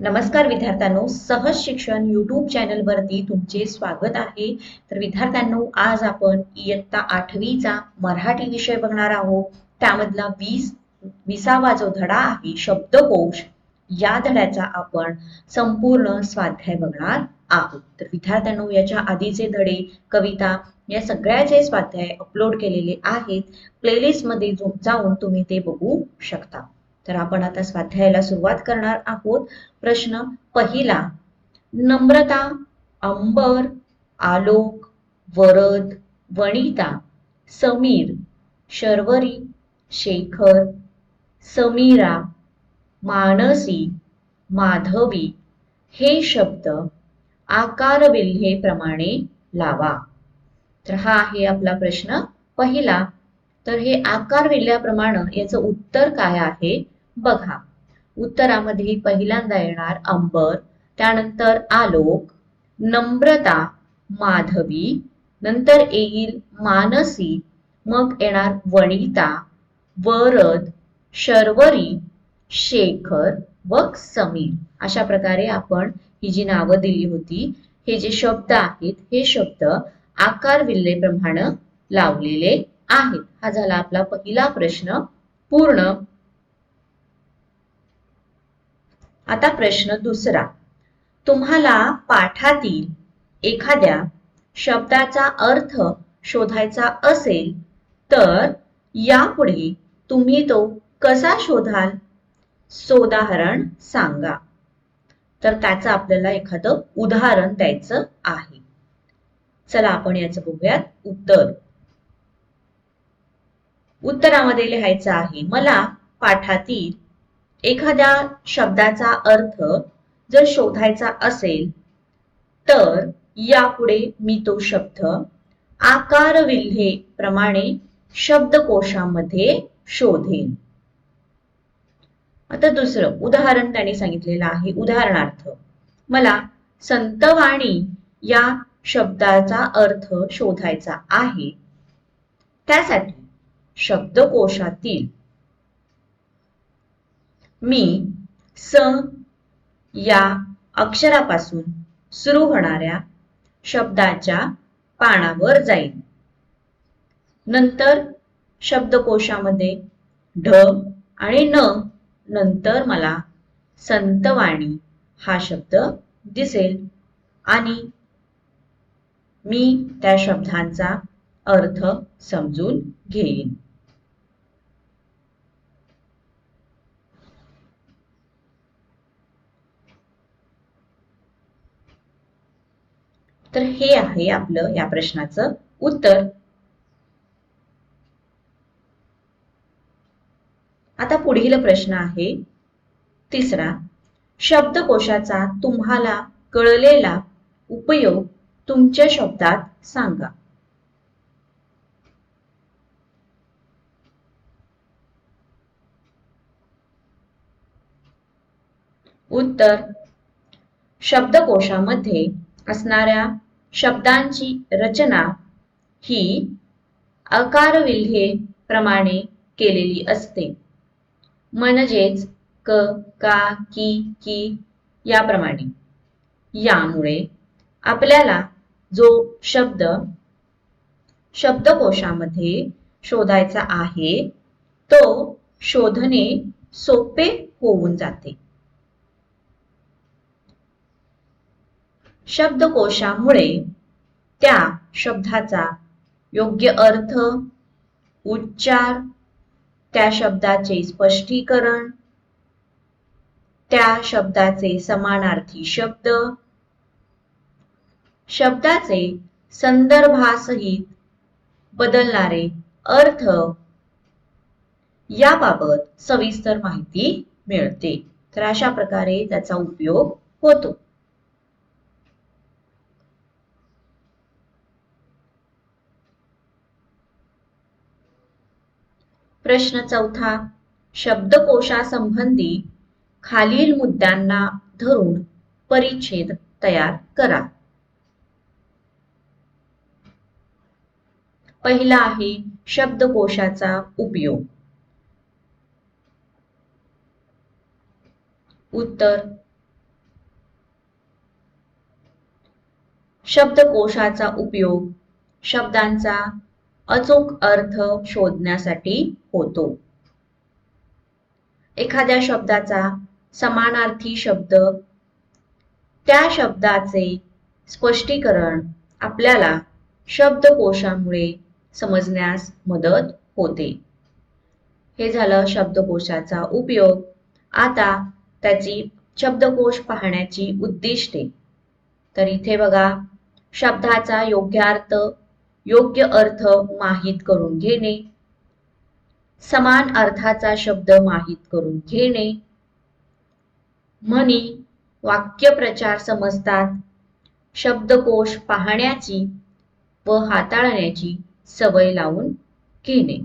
नमस्कार विद्यार्थ्यांनो सहज शिक्षण युट्यूब चॅनलवरती तुमचे स्वागत आहे. तर विद्यार्थ्यांनो आज आपण इयत्ता आठवीचा मराठी विषय बघणार आहोत. त्यामधला वीस विसावा जो धडा आहे शब्दकोश या धड्याचा आपण संपूर्ण स्वाध्याय बघणार आहोत. तर विद्यार्थ्यांनो याच्या आधीचे धडे कविता या सगळ्याचे स्वाध्याय अपलोड केलेले आहेत प्लेलिस्टमध्ये जाऊन तुम्ही ते बघू शकता. तर आपण आता स्वाध्यायाला सुरुवात करणार आहोत. प्रश्न पहिला नम्रता अंबर आलोक वरद वनिता समीर शर्वरी शेखर समीरा मानसी माधवी हे शब्द आकारविल्हेप्रमाणे लावा. तर हा आहे आपला प्रश्न पहिला. तर हे आकार विल्ह्याप्रमाणे याचं उत्तर काय आहे? बघा. उत्तरामध्ये पहिल्यांदा येणार अंबर त्यानंतर आलोक नम्रता माधवी नंतर येईल मानसी मग येणार वनिता वरद शर्वरी शेखर व समीर. अशा प्रकारे आपण ही जी नावं दिली होती हे जे शब्द आहेत हे शब्द आकार विल्लेप्रमाणे लावलेले आहेत. हा झाला आपला पहिला प्रश्न पूर्ण. आता प्रश्न दुसरा. तुम्हाला पाठातील एखाद्या शब्दाचा अर्थ शोधायचा असेल तर यापुढे तुम्ही तो कसा शोधाल? सोदाहरण सांगा. तर त्याचं आपल्याला एखादं उदाहरण द्यायचं आहे. चला आपण याचं बघूयात उत्तर. उत्तरामध्ये लिहायचं आहे मला पाठातील एखाद्या शब्दाचा अर्थ जर शोधायचा असेल तर यापुढे मी तो शब्द आकार विल्हे प्रमाणे शब्दकोशामध्ये शोधेन. आता दुसरं उदाहरण त्यांनी सांगितलेलं आहे. उदाहरणार्थ मला संतवाणी या शब्दाचा अर्थ शोधायचा आहे. त्यासाठी शब्दकोशातील मी स या अक्षरापासून सुरू होणाऱ्या शब्दाच्या पानावर जाईल नंतर शब्दकोशामध्ये ढ आणि न नंतर मला संतवाणी हा शब्द दिसेल आणि मी त्या शब्दांचा अर्थ समजून घेईन. तर हे आहे आपलं या प्रश्नाचं उत्तर. आता पुढील प्रश्न आहे. तिसरा शब्दकोशाचा तुम्हाला कळलेला उपयोग तुमच्या शब्दात सांगा. उत्तर शब्दकोशामध्ये असणाऱ्या शब्दांची रचना ही अकारविल्हे प्रमाणे केलेली असते. म्हणजेच क का की की याप्रमाणे. यामुळे आपल्याला जो शब्द शब्दकोशामध्ये शोधायचा आहे तो शोधणे सोपे होऊन जाते. शब्दकोशामुळे त्या शब्दाचा योग्य अर्थ उच्चार त्या शब्दाचे स्पष्टीकरण त्या शब्दाचे समानार्थी शब्द शब्दाचे संदर्भासहित बदलणारे अर्थ याबाबत सविस्तर माहिती मिळते. तर अशा प्रकारे त्याचा उपयोग होतो. प्रश्न चौथा शब्दकोशासंबंधी खालील मुद्द्यांना धरून परिच्छेद तयार करा. पहिला आहे शब्दकोशाचा उपयोग. उत्तर शब्दकोशाचा उपयोग शब्दांचा अचूक अर्थ शोधण्यासाठी होतो. एखाद्या शब्दाचा समानार्थी शब्द त्या शब्दाचे स्पष्टीकरण आपल्याला शब्दकोशामुळे समजण्यास मदत होते. हे झालं शब्दकोशाचा उपयोग. आता त्याची शब्दकोश पाहण्याची उद्दिष्टे. तर इथे बघा शब्दाचा योग्य अर्थ योग्य अर्थ माहीत करून घेणे. समान अर्थाचा शब्द माहीत करून घेणे. म्हणी वाक्यप्रचार समजतात. शब्दकोश पाहण्याची व हाताळण्याची सवय लावून घेणे.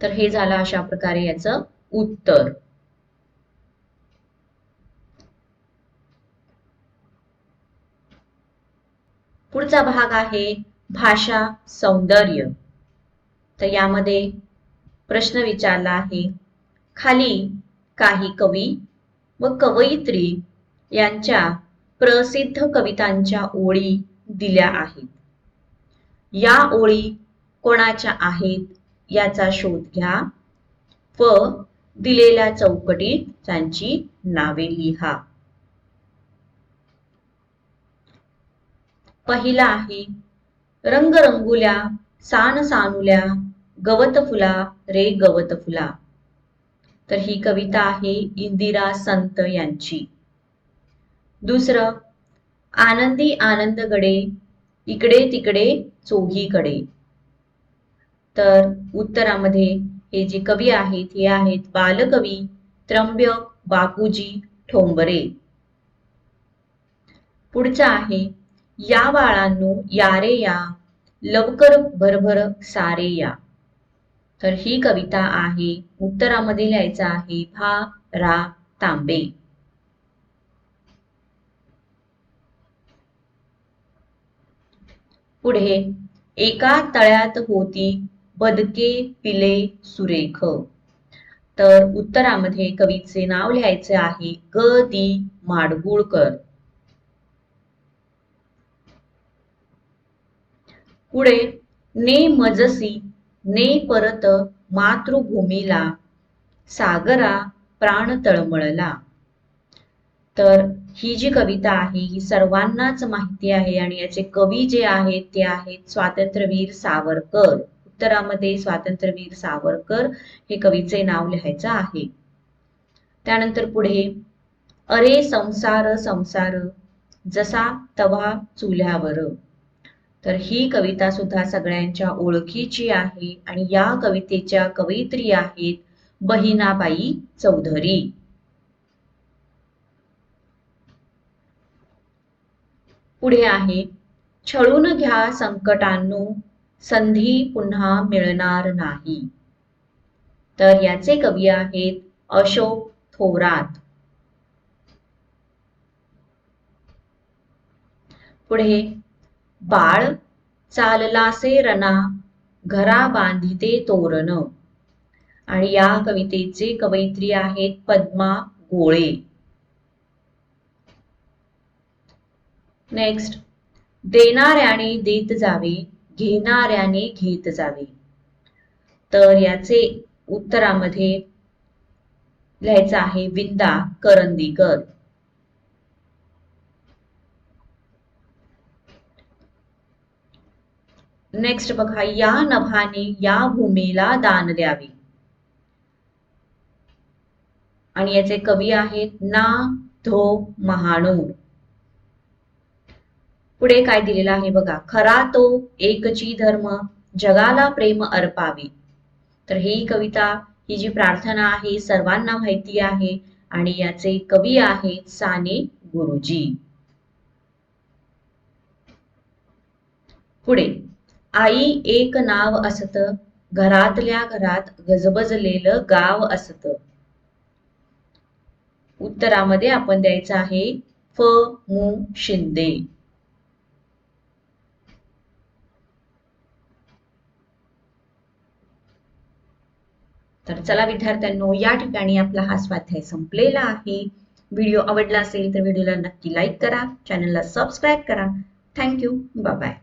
तर हे झालं अशा प्रकारे याचं उत्तर. पुढचा भाग आहे भाषा सौंदर्य. तर यामध्ये प्रश्न विचारला आहे. खाली काही कवी व कवयित्री यांच्या प्रसिद्ध कवितांच्या ओळी दिल्या आहेत. या ओळी कोणाच्या आहेत याचा शोध घ्या व दिलेल्या चौकटीत त्यांची नावे लिहा. पहिला आहे रंगरंगुल्या सान सानुल्या गवत फुला रे गवत फुला तर ही कविता आहे इंदिरा संत यांची. दुसरं आनंदी आनंदगडे इकडे तिकडे चोहीकडे तर उत्तरामध्ये हे जे कवी आहेत हे आहेत बालकवी त्र्यंबक बापूजी ठोंबरे. पुढचा आहे या बाळांनो यारे या लवकर भरभर सारे या. तर ही कविता आहे उत्तरामध्ये लिहायचं आहे भा रा तांबे. पुढे एका तळ्यात होती बदके पिले सुरेख. तर उत्तरामध्ये कवीचे नाव लिहायचे आहे ग दी माडगुळकर. पुढे ने मजसी ने परत मातृभूमीला सागरा प्राण तळमळला. तर ही जी कविता आहे ही सर्वांनाच माहिती आहे आणि याचे कवी जे आहेत ते आहेत स्वातंत्र्यवीर सावरकर. उत्तरामध्ये स्वातंत्र्यवीर सावरकर हे कवीचे नाव लिहायचं आहे. त्यानंतर पुढे अरे संसार संसार जसा तवा चुल्यावर तर ही कविता सुद्धा सगळ्यांच्या ओळखीची आहे आणि या कवितेच्या कवयित्री आहेत बहिणाबाई चौधरी. पुढे आहे छळून घ्या संकटांनो संधी पुन्हा मिळणार नाही. तर याचे कवी आहेत अशोक थोरात. पुढे बाळ चाललासे रणा घरा बांधिते तोरण. आणि या कवितेचे कवयित्री आहेत पद्मा गोळे. नेक्स्ट देणाऱ्याने देत जावे घेणाऱ्याने घेत जावे. तर याचे उत्तरामध्ये लिहायचं आहे विंदा करंदीकर. नेक्स्ट बघा या नभाने या भूमीला दान द्यावे. आणि याचे कवी आहेत ना धो महाणूर पुढे काय दिलेलं आहे बघा खरा तो एकची धर्म जगाला प्रेम अर्पावे. तर ही कविता ही जी प्रार्थना आहे सर्वांना माहिती आहे आणि याचे कवी आहेत साने गुरुजी. पुढे. आई एक नाव असत घरातल्या घरात गजबजलेलं गाव असत. उत्तरामध्ये आपण द्यायचं आहे फ मु शिंदे. तर चला विद्यार्थ्यांनो या ठिकाणी आपला हा स्वाध्याय संपलेला आहे. व्हिडिओ आवडला असेल तर व्हिडिओला नक्की लाईक करा चॅनलला सबस्क्राईब करा. Thank you bye